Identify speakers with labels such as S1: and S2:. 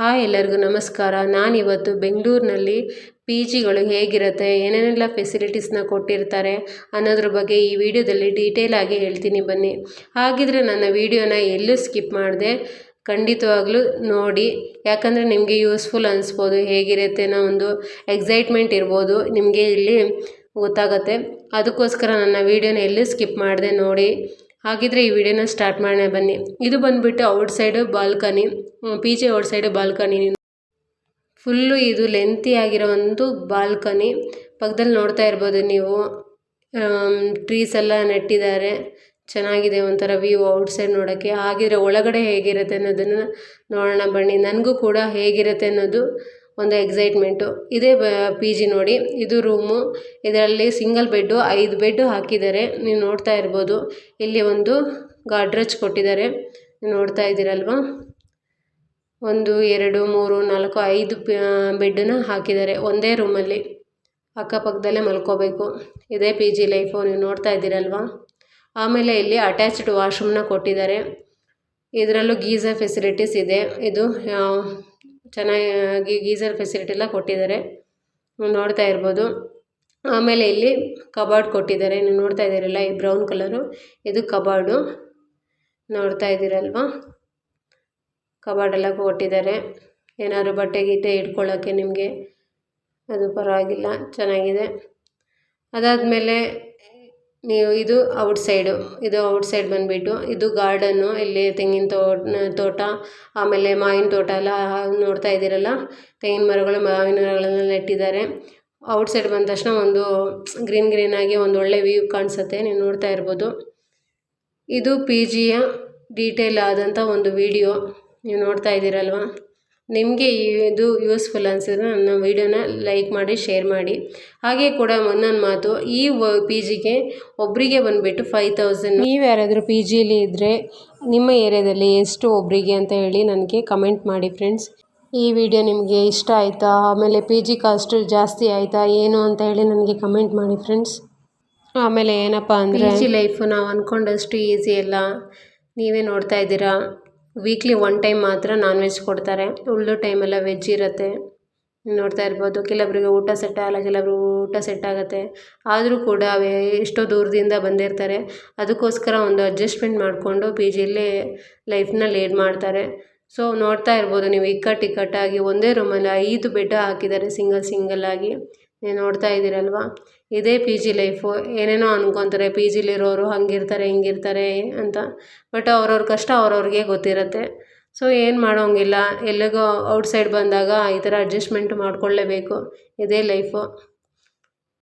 S1: Hi ಎಲ್ಲರಿಗೂ ನಮಸ್ಕಾರ. ನಾನಿವತ್ತು ಬೆಂಗಳೂರಿನಲ್ಲಿ ಪಿ ಜಿಗಳು ಹೇಗಿರುತ್ತೆ, ಏನೇನೆಲ್ಲ ಫೆಸಿಲಿಟೀಸ್ನ ಕೊಟ್ಟಿರ್ತಾರೆ ಅನ್ನೋದ್ರ ಬಗ್ಗೆ ಈ ವಿಡಿಯೋದಲ್ಲಿ ಡೀಟೇಲ್ ಆಗಿ ಹೇಳ್ತೀನಿ ಬನ್ನಿ. ಹಾಗಿದ್ರೆ ನನ್ನ ವಿಡಿಯೋನ ಎಲ್ಲೂ ಸ್ಕಿಪ್ ಮಾಡಿದೆ, ಖಂಡಿತವಾಗ್ಲೂ ನೋಡಿ. ಯಾಕಂದರೆ ನಿಮಗೆ ಯೂಸ್ಫುಲ್ ಅನಿಸ್ಬೋದು, ಹೇಗಿರುತ್ತೆ ಅನ್ನೋ ಒಂದು ಎಕ್ಸೈಟ್ಮೆಂಟ್ ಇರ್ಬೋದು, ನಿಮಗೆ ಇಲ್ಲಿ ಗೊತ್ತಾಗತ್ತೆ. ಅದಕ್ಕೋಸ್ಕರ ನನ್ನ ವಿಡಿಯೋನ ಎಲ್ಲೂ ಸ್ಕಿಪ್ ಮಾಡಿದೆ ನೋಡಿ. ಹಾಗಿದ್ರೆ ಈ ವಿಡಿಯೋನ ಸ್ಟಾರ್ಟ್ ಮಾಡೋಣ ಬನ್ನಿ. ಇದು ಬಂದುಬಿಟ್ಟು outside balcony P G outside balcony full ಇದು ಲೆಂತಿ ಆಗಿರೋ ಒಂದು ಬಾಲ್ಕನಿ ಪಕ್ಕದಲ್ಲಿ ನೋಡ್ತಾ ಇರ್ಬೋದು ನೀವು. ಟ್ರೀಸ್ ಎಲ್ಲ ನೆಟ್ಟಿದ್ದಾರೆ. ಚೆನ್ನಾಗಿದೆ ಒಂಥರ ವ್ಯೂ ಔಟ್ ಸೈಡ್ ನೋಡೋಕ್ಕೆ. ಹಾಗಿದ್ರೆ ಒಳಗಡೆ ಹೇಗಿರುತ್ತೆ ಅನ್ನೋದನ್ನು ನೋಡೋಣ ಬನ್ನಿ. ನನಗೂ ಕೂಡ ಹೇಗಿರುತ್ತೆ ಅನ್ನೋದು ಒಂದು ಎಕ್ಸೈಟ್ಮೆಂಟು ಇದೇ ಪಿ ಜಿ ನೋಡಿ. ಇದು ರೂಮು ಇದರಲ್ಲಿ ಸಿಂಗಲ್ ಬೆಡ್ಡು ಐದು ಬೆಡ್ಡು ಹಾಕಿದ್ದಾರೆ. ನೀವು ನೋಡ್ತಾ ಇರ್ಬೋದು. ಇಲ್ಲಿ ಒಂದು ಗಾಡ್ರೆಜ್ ಕೊಟ್ಟಿದ್ದಾರೆ. ನೀವು ನೋಡ್ತಾ ಇದ್ದೀರಲ್ವಾ? ಒಂದು, ಎರಡು, ಮೂರು, ನಾಲ್ಕು, ಐದು ಬೆಡ್ಡನ್ನ ಹಾಕಿದ್ದಾರೆ. ಒಂದೇ ರೂಮಲ್ಲಿ ಅಕ್ಕಪಕ್ಕದಲ್ಲೇ ಮಲ್ಕೋಬೇಕು. ಇದೇ ಪಿ ಜಿ ಲೈಫು ನೀವು ನೋಡ್ತಾ ಇದ್ದೀರಲ್ವಾ? ಆಮೇಲೆ ಇಲ್ಲಿ ಅಟ್ಯಾಚ್ಡ್ ವಾಶ್ರೂಮ್ನ ಕೊಟ್ಟಿದ್ದಾರೆ. ಇದರಲ್ಲೂ ಗೀಝರ್ ಫೆಸಿಲಿಟೀಸ್ ಇದೆ. ಇದು ಚೆನ್ನಾಗಿ ಗೀಝರ್ ಫೆಸಿಲಿಟಿ ಎಲ್ಲ ಕೊಟ್ಟಿದ್ದಾರೆ. ನೋಡ್ತಾ ಇರ್ಬೋದು. ಆಮೇಲೆ ಇಲ್ಲಿ ಕಬಾರ್ಡ್ ಕೊಟ್ಟಿದ್ದಾರೆ. ನೀವು ನೋಡ್ತಾ ಇದ್ದೀರಲ್ಲ, ಈ ಬ್ರೌನ್ ಕಲರು. ಇದು ಕಬಾರ್ಡು ನೋಡ್ತಾ ಇದ್ದೀರಲ್ವಾ? ಕಬಾರ್ಡೆಲ್ಲ ಕೊಟ್ಟಿದ್ದಾರೆ. ಏನಾದ್ರು ಬಟ್ಟೆ ಗೀಟೆ ಇಟ್ಕೊಳ್ಳೋಕ್ಕೆ ನಿಮಗೆ ಅದು ಪರವಾಗಿಲ್ಲ. ಚೆನ್ನಾಗಿದೆ. ಅದಾದಮೇಲೆ ನೀವು ಇದು ಔಟ್ ಸೈಡು, ಇದು ಔಟ್ ಸೈಡ್ ಬಂದುಬಿಟ್ಟು ಇದು ಗಾರ್ಡನ್ನು, ಇಲ್ಲಿ ತೆಂಗಿನ ತೋಟ ತೋಟ, ಆಮೇಲೆ ಮಾವಿನ ತೋಟ ಎಲ್ಲ ನೋಡ್ತಾ ಇದ್ದೀರಲ್ಲ? ತೆಂಗಿನ ಮರಗಳು, ಮಾವಿನ ಮರಗಳೆಲ್ಲ ನೆಟ್ಟಿದ್ದಾರೆ. ಔಟ್ ಸೈಡ್ ಬಂದ ತಕ್ಷಣ ಒಂದು ಗ್ರೀನ್ ಗ್ರೀನಾಗಿ ಒಂದು ಒಳ್ಳೆ ವ್ಯೂ ಕಾಣಿಸುತ್ತೆ, ನೀವು ನೋಡ್ತಾ ಇರ್ಬೋದು. ಇದು ಪಿ ಜಿಯ ಡೀಟೇಲ್ ಆದಂಥ ಒಂದು ವಿಡಿಯೋ, ನೀವು ನೋಡ್ತಾ ಇದ್ದೀರಲ್ವ? ನಿಮಗೆ ಇದು ಯೂಸ್ಫುಲ್ ಅನಿಸಿದ್ರೆ ನನ್ನ ವೀಡಿಯೋನ ಲೈಕ್ ಮಾಡಿ ಶೇರ್ ಮಾಡಿ. ಹಾಗೆ ಕೂಡ ಒಂದೊಂದು ಮಾತು ಈ ಪಿ ಜಿಗೆ ಒಬ್ಬರಿಗೆ ಬಂದುಬಿಟ್ಟು ಫೈವ್ ತೌಸಂಡ್ ನೀವು ಯಾರಾದರೂ ಪಿ ಜಿಲಿ ಇದ್ದರೆ ನಿಮ್ಮ ಏರಿಯಾದಲ್ಲಿ ಎಷ್ಟು ಒಬ್ಬರಿಗೆ ಅಂತ ಹೇಳಿ ನನಗೆ ಕಮೆಂಟ್ ಮಾಡಿ ಫ್ರೆಂಡ್ಸ್ ಈ ವಿಡಿಯೋ ನಿಮಗೆ ಇಷ್ಟ ಆಯಿತಾ? ಆಮೇಲೆ ಪಿ ಜಿ ಕಾಸ್ಟ್ ಜಾಸ್ತಿ ಆಯಿತಾ? ಏನು ಅಂತ ಹೇಳಿ ನನಗೆ ಕಮೆಂಟ್ ಮಾಡಿ ಫ್ರೆಂಡ್ಸ್ ಆಮೇಲೆ ಏನಪ್ಪ ಅಂದರೆ ಪಿ ಜಿ ಲೈಫು ನಾವು ಅಂದ್ಕೊಂಡಷ್ಟು ಈಸಿ ಅಲ್ಲ. ನೀವೇ ನೋಡ್ತಾ ಇದ್ದೀರಾ? ವೀಕ್ಲಿ ಒನ್ ಟೈಮ್ ಮಾತ್ರ ನಾನ್ ವೆಜ್ ಕೊಡ್ತಾರೆ ಉಳಿದ ಟೈಮೆಲ್ಲ ವೆಜ್ ಇರುತ್ತೆ. ನೋಡ್ತಾ ಇರ್ಬೋದು. ಕೆಲವರಿಗೆ ಊಟ ಸೆಟ್ ಆಗಲ್ಲ ಕೆಲವರು ಊಟ ಸೆಟ್ ಆಗುತ್ತೆ. ಆದರೂ ಕೂಡ ಎಷ್ಟೋ ದೂರದಿಂದ ಬಂದಿರ್ತಾರೆ. ಅದಕ್ಕೋಸ್ಕರ ಒಂದು ಅಡ್ಜಸ್ಟ್ಮೆಂಟ್ ಮಾಡಿಕೊಂಡು ಪಿ ಜಿಯಲ್ಲಿ ಲೈಫ್ನ ಲೀಡ್ ಮಾಡ್ತಾರೆ. ಸೊ ನೋಡ್ತಾ ಇರ್ಬೋದು ನೀವು ಇಕ್ಕಟ್ಟು ಇಕ್ಕಟ್ಟಾಗಿ ಒಂದೇ ರೂಮಲ್ಲಿ ಐದು ಬೆಡ್ ಹಾಕಿದ್ದಾರೆ ಸಿಂಗಲ್ ಸಿಂಗಲ್ಲಾಗಿ ನೀವು ನೋಡ್ತಾ ಇದ್ದೀರಲ್ವ? ಇದೇ ಪಿ ಜಿ ಲೈಫು ಏನೇನೋ ಅನ್ಕೊತಾರೆ ಪಿ ಜಿಲಿರೋರು ಹಂಗಿರ್ತಾರೆ, ಹಿಂಗಿರ್ತಾರೆ ಅಂತ. ಬಟ್ ಅವ್ರವ್ರ ಕಷ್ಟ ಅವ್ರವ್ರಿಗೆ ಗೊತ್ತಿರುತ್ತೆ. ಸೊ ಏನು ಮಾಡೋಂಗಿಲ್ಲ. ಎಲ್ಲಿಗೋ ಔಟ್ಸೈಡ್ ಬಂದಾಗ ಈ ಥರ ಅಡ್ಜಸ್ಟ್ಮೆಂಟ್ ಮಾಡಿಕೊಳ್ಳೇಬೇಕು. ಇದೇ ಲೈಫು